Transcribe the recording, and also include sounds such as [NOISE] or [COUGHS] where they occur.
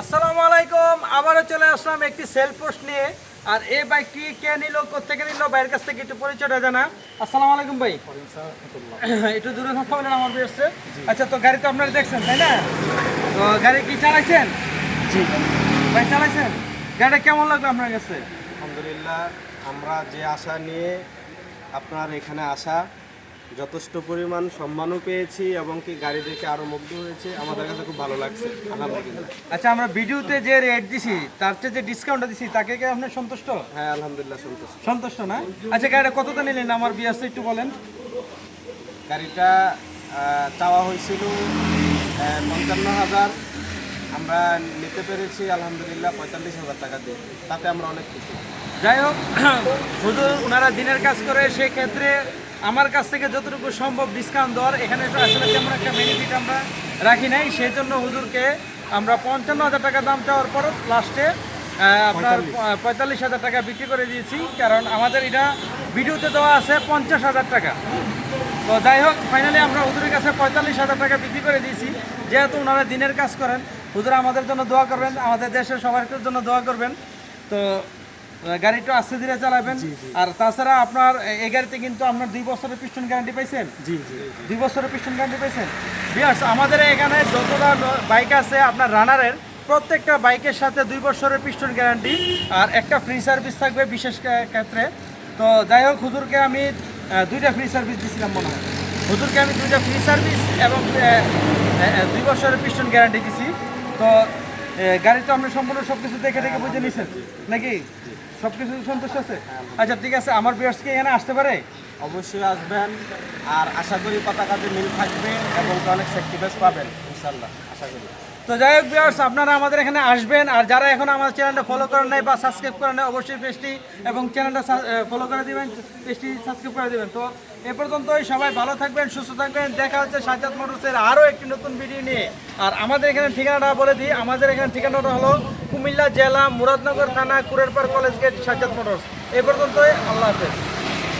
আসসালামু আলাইকুম আবারও চলে আসলাম একটি সেল পোস্ট নিয়ে। আর এই বাইকটি কে নিল কোথেকে নিল বাইরের কাছ থেকে একটু পরিচয়টা জানা আসসালামু আলাইকুম ভাই। [COUGHS] একটু দূরে থাকতে বলেন আমার বেসছে আচ্ছা তো গাড়ি তো আপনারা দেখছেন তাই না? তো গাড়ি কি চালাইছেন? জি। ভাই চালাইছেন? গাড়িটা কেমন লাগল আপনার কাছে? আলহামদুলিল্লাহ আমরা যে আশা নিয়ে আপনার এখানে আসা যথেষ্ট পরিমাণ সম্মানও পেয়েছি এবং কি গাড়ি দেখে আরও মুগ্ধ হয়েছে। আমাদের কাছে খুব ভালো লাগছে। আলহামদুলিল্লাহ। আচ্ছা আমরা ভিডিওতে যে রেট দিছি তার চেয়ে যে ডিসকাউন্টটা দিছি তাকে কি আপনি সন্তুষ্ট? হ্যাঁ আলহামদুলিল্লাহ সন্তুষ্ট। সন্তুষ্ট না? আচ্ছা গাড়িটা কতটা নিলেন? আমার বিয়াস একটু বলেন। গাড়িটা চাওয়া হয়েছিল পঞ্চান্ন হাজার। আমরা নিতে পেরেছি আলহামদুলিল্লাহ পঁয়তাল্লিশ হাজার টাকা দিয়ে। তাতে আমরা অনেক খুশি। যাই হোক [CLEARS THROAT] শুধু ওনারা দিনের কাজ করে সেই ক্ষেত্রে আমার কাছ থেকে যতটুকু সম্ভব ডিসকাউন্ট দেওয়ার। এখানে তো আসলে তেমন একটা বেনিফিট আমরা রাখি নাই। সেই জন্য হুজুরকে আমরা পঞ্চান্ন হাজার টাকা দাম চাওয়ার পর লাস্টে আপনার পঁয়তাল্লিশ। হাজার টাকা বিক্রি করে দিয়েছি। কারণ আমাদের এটা ভিডিওতে দেওয়া আছে পঞ্চাশ হাজার টাকা। তো যাই হোক ফাইনালি আমরা হুজুরের কাছে পঁয়তাল্লিশ হাজার টাকা বিক্রি করে দিয়েছি। যেহেতু ওনারা দিনের কাজ করেন হুজুর আমাদের জন্য দোয়া করবেন আমাদের দেশের সবার জন্য দোয়া করবেন। তো গাড়িটা আস্তে ধীরে চালাবেন। আর তাছাড়া আপনার এই গাড়িতে কিন্তু আপনার দুই বছরের পিস্টন গ্যারান্টি পাইছেন? জি জি। দুই বছরের পিস্টন গ্যারান্টি পাইছেন? বিয়ার্স আমাদের এখানে যতটা বাইক আছে আপনার রানারের প্রত্যেকটা বাইকের সাথে দুই বছরের পিস্টন গ্যারান্টি আর একটা ফ্রি সার্ভিস থাকবে বিশেষ ক্ষেত্রে। তো যাই হোক হুজুরকে আমি দুইটা ফ্রি সার্ভিস দিয়েছিলাম মনে হয়। হুজুরকে আমি দুইটা ফ্রি সার্ভিস এবং দুই বছরের পিস্টন গ্যারান্টি দিছি। তো গাড়ি তো আপনি সম্পূর্ণ সব কিছু দেখে দেখে বুঝে নিছেন? নাকি? সব কিছু সন্তুষ্ট আছে? আচ্ছা ঠিক আছে, আমার বিয়ার্সকে এখানে আসতে পারে? অবশ্যই আসবেন, আর আশা করি পতাকাতে মিল থাকবে এবং অনেক সেক্টিভেস পাবেন ইনশাল্লাহ আশা করি। তো যাই হোক ভিউয়ার্স আপনারা আমাদের এখানে আসবেন। আর যারা এখন আমাদের চ্যানেলটা ফলো করেন নাই বা সাবস্ক্রাইব করেন নাই, অবশ্যই পেজটি এবং চ্যানেলটা ফলো করে দিবেন, পেজটি সাবস্ক্রাইব করে দিবেন। তো এ পর্যন্তই, সবাই ভালো থাকবেন, সুস্থ থাকবেন। দেখা হচ্ছে সাজাদ মোটরসের আরও একটি নতুন ভিডিও নিয়ে। আর আমাদের এখানে ঠিকানাটা বলে দিই, আমাদের এখানে ঠিকানাটা হলো কুমিল্লা জেলা মুরাদনগর থানা Kurerpar college gate Sajad motors. এ পর্যন্তই, আল্লাহ হাফেজ।